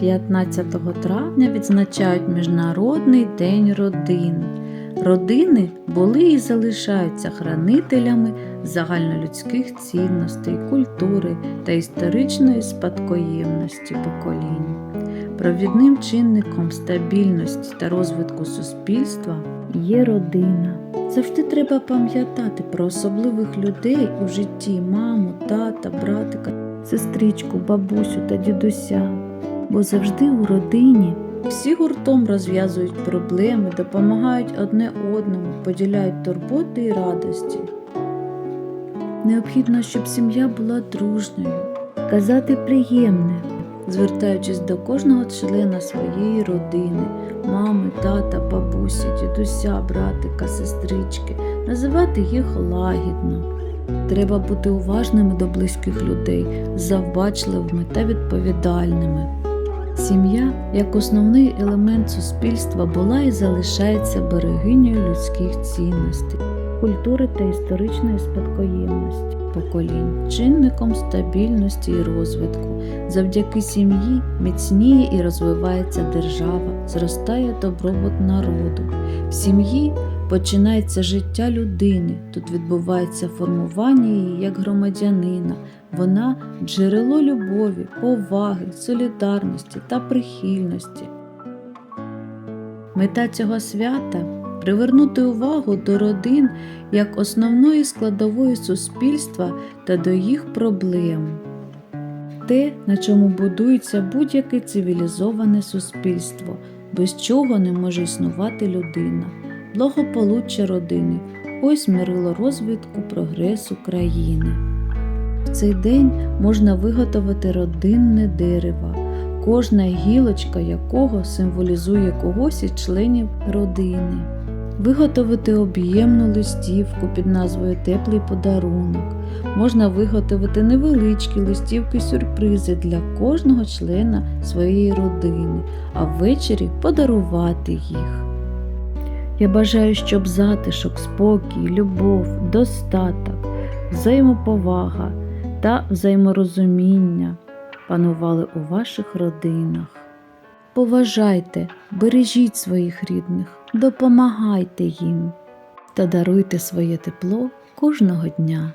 15 травня відзначають Міжнародний день родин. Родини були і залишаються хранителями загальнолюдських цінностей, культури та історичної спадкоємності поколінь. Провідним чинником стабільності та розвитку суспільства є родина. Завжди треба пам'ятати про особливих людей у житті маму, тата, братика, сестричку, бабусю та дідуся. Бо завжди у родині всі гуртом розв'язують проблеми, допомагають одне одному, поділяють турботи і радості. Необхідно, щоб сім'я була дружньою, казати приємне, звертаючись до кожного члена своєї родини, мами, тата, бабусі, дідуся, братика, сестрички, називати їх лагідно. Треба бути уважними до близьких людей, завбачливими та відповідальними. Сім'я, як основний елемент суспільства, була і залишається берегинею людських цінностей, культури та історичної спадкоємності поколінь, чинником стабільності і розвитку. Завдяки сім'ї міцніє і розвивається держава, зростає добробут народу. В сім'ї починається життя людини. Тут відбувається формування її як громадянина. Вона джерело любові, поваги, солідарності та прихильності. Мета цього свята привернути увагу до родин як основної складової суспільства та до їх проблем. Те, на чому будується будь-яке цивілізоване суспільство, без чого не може існувати людина, благополуччя родини ось мирило розвитку прогресу країни. В цей день можна виготовити родинне дерево, кожна гілочка якого символізує когось із членів родини. Виготовити об'ємну листівку під назвою Теплий подарунок. Можна виготовити невеличкі листівки-сюрпризи для кожного члена своєї родини, а ввечері подарувати їх. Я бажаю, щоб затишок, спокій, любов, достаток, взаємоповага та взаєморозуміння панували у ваших родинах. Поважайте, бережіть своїх рідних, допомагайте їм та даруйте своє тепло кожного дня.